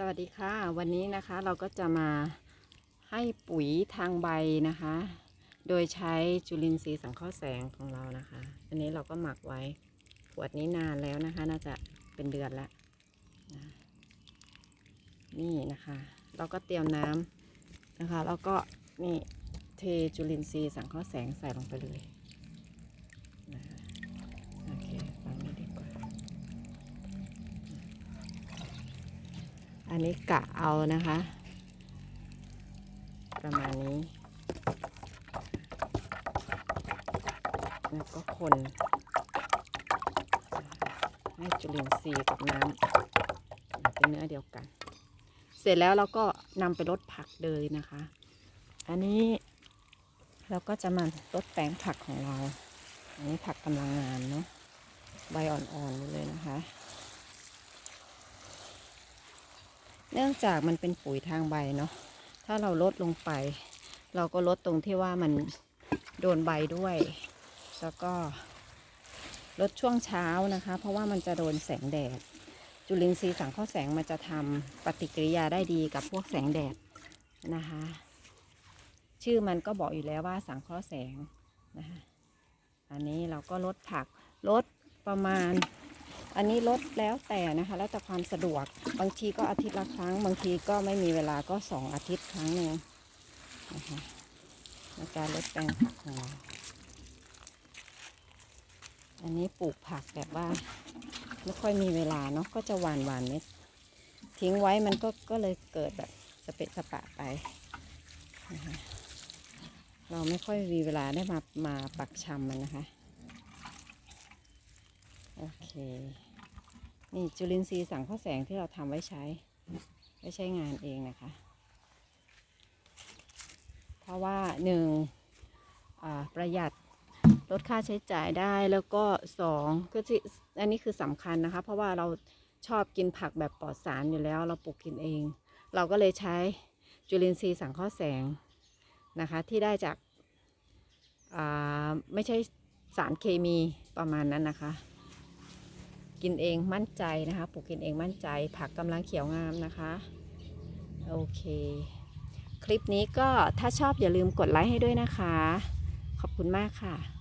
สวัสดีค่ะ วันนี้นะคะเราก็จะมาให้ปุ๋ยทางใบนะคะ โดยใช้จุลินทรีย์สังเคราะห์แสงของเรานะคะ อันนี้เราก็หมักไว้ขวดนี้นานแล้วนะคะ น่าจะเป็นเดือนละนี่นะคะ เราก็เตรียมน้ำนะคะ แล้วก็นี่เทจุลินทรีย์สังเคราะห์แสงใส่ลงไปเลย อันนี้กะเอานะคะ ประมาณนี้ แล้วก็คนให้จุลินทรีย์กับน้ำเป็นเนื้อเดียวกัน เสร็จแล้วเราก็นำไปลดผักเลยนะคะ อันนี้เราก็จะมาลดแปลงผักของเรา อันนี้ผักกำลังงามเนาะใบอ่อนๆอยู่เลยนะคะ เนื่องจากมันเป็นปุ๋ยทางใบเนาะ ถ้าเราลดลงไป เราก็ลดตรงที่ว่ามันโดนใบด้วย แล้วก็ลดช่วงเช้านะคะ เพราะว่ามันจะโดนแสงแดด จุลินทรีย์สังเคราะห์แสงมันจะทำปฏิกิริยาได้ดีกับพวกแสงแดดนะคะ ชื่อมันก็บอกอยู่แล้วว่าสังเคราะห์แสงนะคะ อันนี้เราก็ลดผักลดประมาณ อันนี้ลดแล้วแต่นะคะ แล้วแต่ความสะดวก บางทีก็อาทิตย์ละครั้ง บางทีก็ไม่มีเวลาก็สองอาทิตย์ครั้งหนึ่งนะคะในการลดแปลงผักของเราอันนี้ปลูกผักแบบว่าไม่ค่อยมีเวลาเนาะก็จะหวานหวานเม็ดทิ้งไว้มันก็ก็เลยเกิดแบบสเปะสปะไปนะคะเราไม่ค่อยมีเวลาได้มามาปักชำมันนะคะ นี่จุลินทรีย์สังเคราะห์แสงที่เราทำไว้ใช้ ไว้ใช้งานเองนะคะ เพราะว่าหนึ่งประหยัดลดค่าใช้จ่ายได้แล้วก็สองก็ที่อันนี้คือสำคัญนะคะ เพราะว่าเราชอบกินผักแบบปลอดสารอยู่แล้ว เราปลูกกินเอง เราก็เลยใช้จุลินทรีย์สังเคราะห์แสงนะคะที่ได้จากาไม่ใช่สารเคมีประมาณนั้นนะคะ กินเองมั่นใจนะคะ ปลูกกินเองมั่นใจ ผักกำลังเขียวงามนะคะ โอเค คลิปนี้ก็ถ้าชอบอย่าลืมกดไลค์ให้ด้วยนะคะ ขอบคุณมากค่ะ